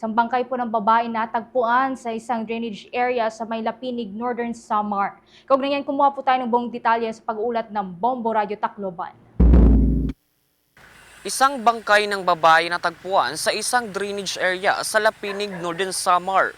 Isang bangkay po ng babae na tagpuan sa isang drainage area sa may Lapinig, Northern Samar. Kaugnayan kumuha po tayo ng buong detalye sa pag-ulat ng Bombo Radio Tacloban. Isang bangkay ng babae na tagpuan sa isang drainage area sa Lapinig, Northern Samar.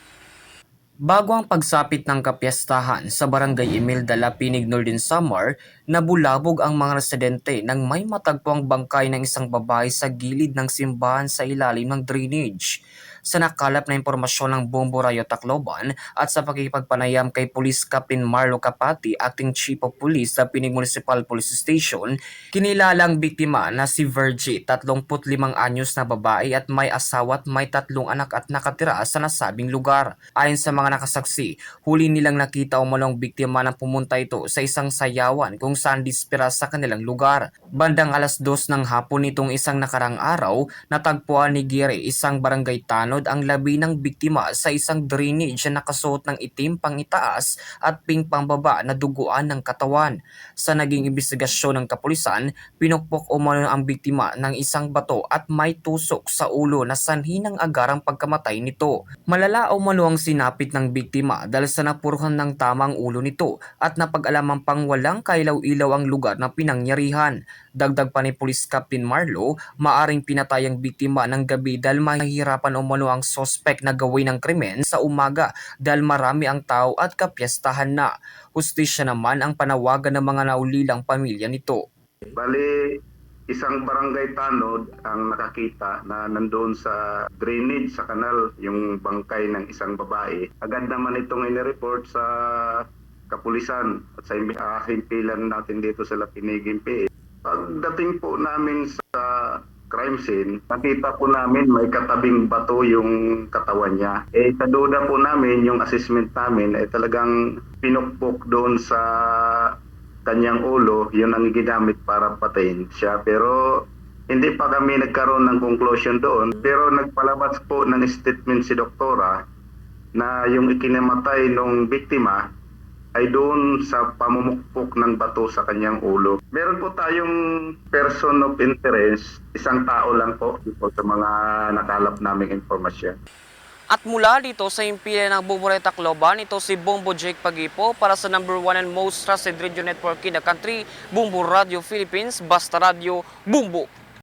Bago ang pagsapit ng kapiyastahan sa barangay Imelda Lapinig, Northern Samar, nabulabog ang mga residente nang may matagpuang bangkay ng isang babae sa gilid ng simbahan sa ilalim ng drainage. Sa nakalap na impormasyon ng Bombo Rayo Tacloban at sa pakikipagpanayam kay Police Captain Marlo Capati, Acting Chief of Police sa Pinig Municipal Police Station, kinilalang biktima na si Virgie, 35 anyos na babae at may asawa at may tatlong anak at nakatira sa nasabing lugar. Ayon sa mga nakasaksi, huli nilang nakita umalong biktima na pumunta ito sa isang sayawan kung saan dispira sa kanilang lugar. Bandang alas dos ng hapon nitong isang nakarang araw, natagpuan ni Gire, isang barangay tanod, ang labi ng biktima sa isang drainage na nakasuot ng itim pang itaas at pink pang baba na duguan ng katawan. Sa naging investigasyon ng kapulisan, pinukpok umano ang biktima ng isang bato at may tusok sa ulo na sanhi ng agarang pagkamatay nito. Malala umano ang sinapit ng biktima dahil sa napuruhan ng tamang ulo nito at napag-alaman pang walang kailaw-ilaw ang lugar na pinangyarihan. Dagdag pa ni Police Captain Marlo, maaring pinatay ang biktima ng gabi dahil mahihirapan umano ang sospek na gawin ng krimen sa umaga dahil marami ang tao at kapiyastahan na. Hustisya naman ang panawagan ng mga naulilang pamilya nito. Bali, isang barangay tanod ang nakakita na nandoon sa drainage sa kanal yung bangkay ng isang babae. Agad naman itong inireport sa kapulisan at sa uh, himpilan natin dito sa Lapinig PA. Pagdating po namin sa crime scene, nakita po namin may katabing bato yung katawan niya. Eh, sa duda po namin, yung assessment namin ay talagang pinukpok doon sa kanyang ulo, yun ang ginamit para patayin siya. Pero hindi pa kami nagkaroon ng conclusion doon. Pero nagpalabas po ng statement si doktora na yung ikinamatay ng biktima ay doon sa pamumukpok ng bato sa kanyang ulo. Meron po tayong person of interest, isang tao lang po, po sa mga nakalap naming informasyon. At mula dito sa impilan ng Bumburay Tacloban, ito si Bombo Jake Pagipo para sa number one and most trusted radio network in the country, Bumbu Radio Philippines, Basta Radio, Bumbu!